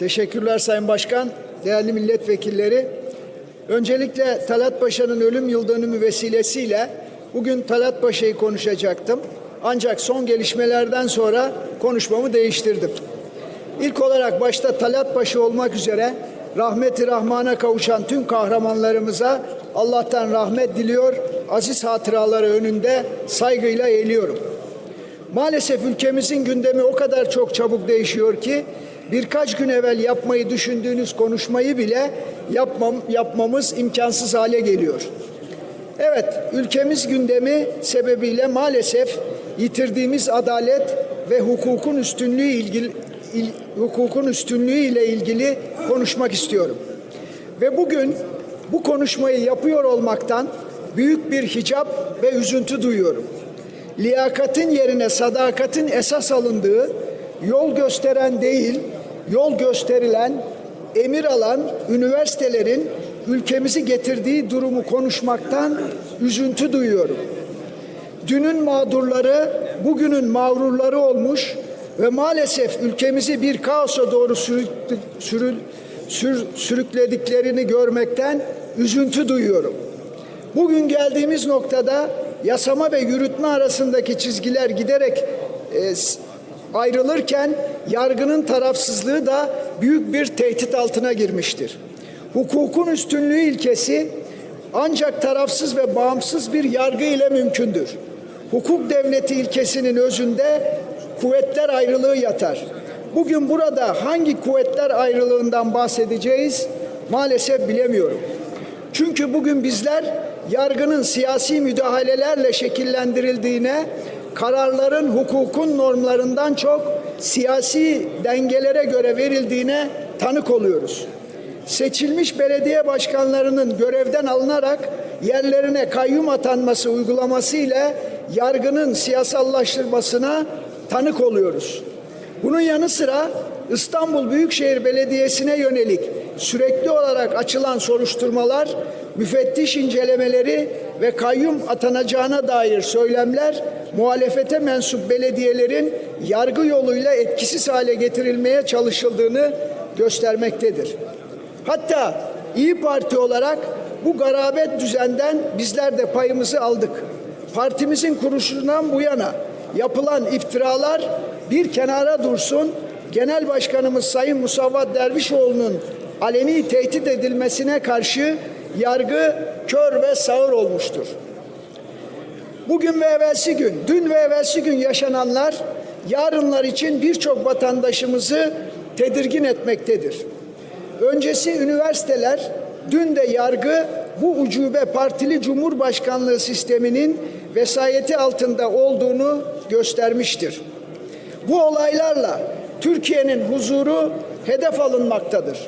Teşekkürler Sayın Başkan, değerli milletvekilleri. Öncelikle Talat Paşa'nın ölüm yıl dönümü vesilesiyle bugün Talat Paşa'yı konuşacaktım. Ancak son gelişmelerden sonra konuşmamı değiştirdim. İlk olarak başta Talat Paşa olmak üzere rahmeti rahmana kavuşan tüm kahramanlarımıza Allah'tan rahmet diliyor, aziz hatıraları önünde saygıyla eğiliyorum. Maalesef ülkemizin gündemi o kadar çok çabuk değişiyor ki birkaç gün evvel yapmayı düşündüğünüz konuşmayı bile yapmam, yapmamız imkansız hale geliyor. Evet, ülkemiz gündemi sebebiyle maalesef yitirdiğimiz adalet ve hukukun üstünlüğü ilgili il, hukukun üstünlüğü ile ilgili konuşmak istiyorum. Ve bugün bu konuşmayı yapıyor olmaktan büyük bir hicap ve üzüntü duyuyorum liyakatin yerine sadakatin esas alındığı, yol gösteren değil, yol gösterilen, emir alan üniversitelerin ülkemizi getirdiği durumu konuşmaktan üzüntü duyuyorum. Dünün mağdurları bugünün mağrurları olmuş ve maalesef ülkemizi bir kaosa doğru sürüklü, sürül, sür, sürüklediklerini görmekten üzüntü duyuyorum. Bugün geldiğimiz noktada yasama ve yürütme arasındaki çizgiler giderek e, ayrılırken yargının tarafsızlığı da büyük bir tehdit altına girmiştir. Hukukun üstünlüğü ilkesi ancak tarafsız ve bağımsız bir yargı ile mümkündür. Hukuk devleti ilkesinin özünde kuvvetler ayrılığı yatar. Bugün burada hangi kuvvetler ayrılığından bahsedeceğiz maalesef bilemiyorum. Çünkü bugün bizler yargının siyasi müdahalelerle şekillendirildiğine, kararların hukukun normlarından çok siyasi dengelere göre verildiğine tanık oluyoruz. Seçilmiş belediye başkanlarının görevden alınarak yerlerine kayyum atanması uygulaması ile yargının siyasallaştırmasına tanık oluyoruz. Bunun yanı sıra İstanbul Büyükşehir Belediyesi'ne yönelik sürekli olarak açılan soruşturmalar, müfettiş incelemeleri ve kayyum atanacağına dair söylemler muhalefete mensup belediyelerin yargı yoluyla etkisiz hale getirilmeye çalışıldığını göstermektedir. Hatta İyi Parti olarak bu garabet düzenden bizler de payımızı aldık. Partimizin kuruluşundan bu yana yapılan iftiralar bir kenara dursun. Genel Başkanımız Sayın Musavvat Dervişoğlu'nun aleni tehdit edilmesine karşı yargı kör ve sağır olmuştur. Bugün ve evvelsi gün, dün ve evvelsi gün yaşananlar yarınlar için birçok vatandaşımızı tedirgin etmektedir. Öncesi üniversiteler, dün de yargı bu ucube partili cumhurbaşkanlığı sisteminin vesayeti altında olduğunu göstermiştir. Bu olaylarla Türkiye'nin huzuru hedef alınmaktadır.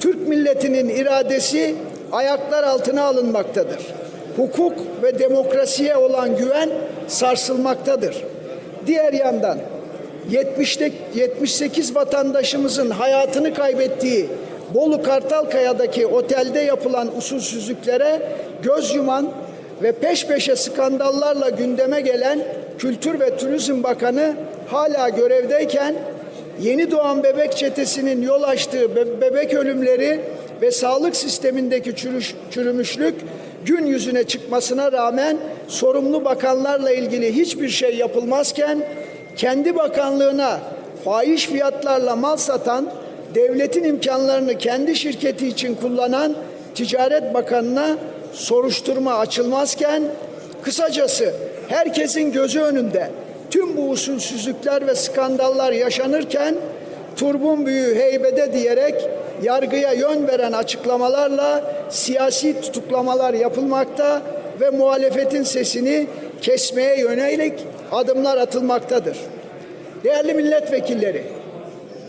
Türk milletinin iradesi ayaklar altına alınmaktadır. Hukuk ve demokrasiye olan güven sarsılmaktadır. Diğer yandan 70'te 78 vatandaşımızın hayatını kaybettiği Bolu Kartalkaya'daki otelde yapılan usulsüzlüklere göz yuman ve peş peşe skandallarla gündeme gelen Kültür ve Turizm Bakanı hala görevdeyken yeni doğan bebek çetesinin yol açtığı bebek ölümleri ve sağlık sistemindeki çürümüşlük gün yüzüne çıkmasına rağmen sorumlu bakanlarla ilgili hiçbir şey yapılmazken kendi bakanlığına fahiş fiyatlarla mal satan, devletin imkanlarını kendi şirketi için kullanan Ticaret Bakanı'na soruşturma açılmazken kısacası herkesin gözü önünde tüm bu usulsüzlükler ve skandallar yaşanırken turbun büyüğü heybede diyerek yargıya yön veren açıklamalarla siyasi tutuklamalar yapılmakta ve muhalefetin sesini kesmeye yönelik adımlar atılmaktadır. Değerli milletvekilleri,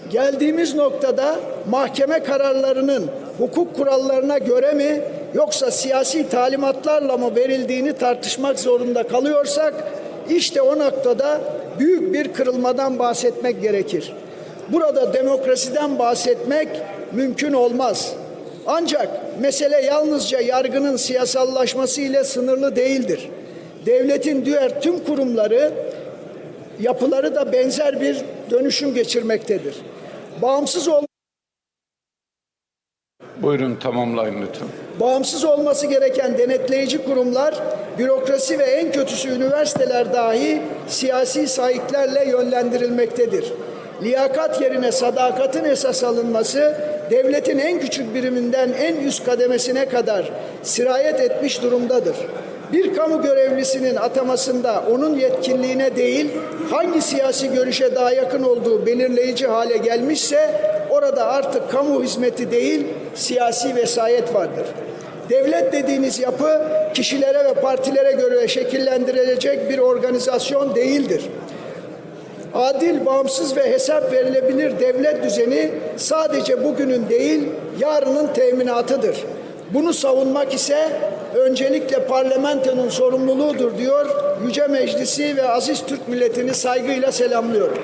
geldiğimiz noktada mahkeme kararlarının hukuk kurallarına göre mi yoksa siyasi talimatlarla mı verildiğini tartışmak zorunda kalıyorsak işte o noktada büyük bir kırılmadan bahsetmek gerekir. Burada demokrasiden bahsetmek mümkün olmaz. Ancak mesele yalnızca yargının siyasallaşması ile sınırlı değildir. Devletin diğer tüm kurumları yapıları da benzer bir dönüşüm geçirmektedir. Bağımsız ol Buyurun tamamlayın lütfen. Bağımsız olması gereken denetleyici kurumlar, bürokrasi ve en kötüsü üniversiteler dahi siyasi sahiplerle yönlendirilmektedir. Liyakat yerine sadakatin esas alınması, devletin en küçük biriminden en üst kademesine kadar sirayet etmiş durumdadır. Bir kamu görevlisinin atamasında onun yetkinliğine değil, hangi siyasi görüşe daha yakın olduğu belirleyici hale gelmişse, orada artık kamu hizmeti değil, siyasi vesayet vardır. Devlet dediğiniz yapı kişilere ve partilere göre şekillendirilecek bir organizasyon değildir. Adil, bağımsız ve hesap verilebilir devlet düzeni sadece bugünün değil, yarının teminatıdır. Bunu savunmak ise öncelikle parlamentonun sorumluluğudur diyor. Yüce Meclisi ve aziz Türk milletini saygıyla selamlıyorum.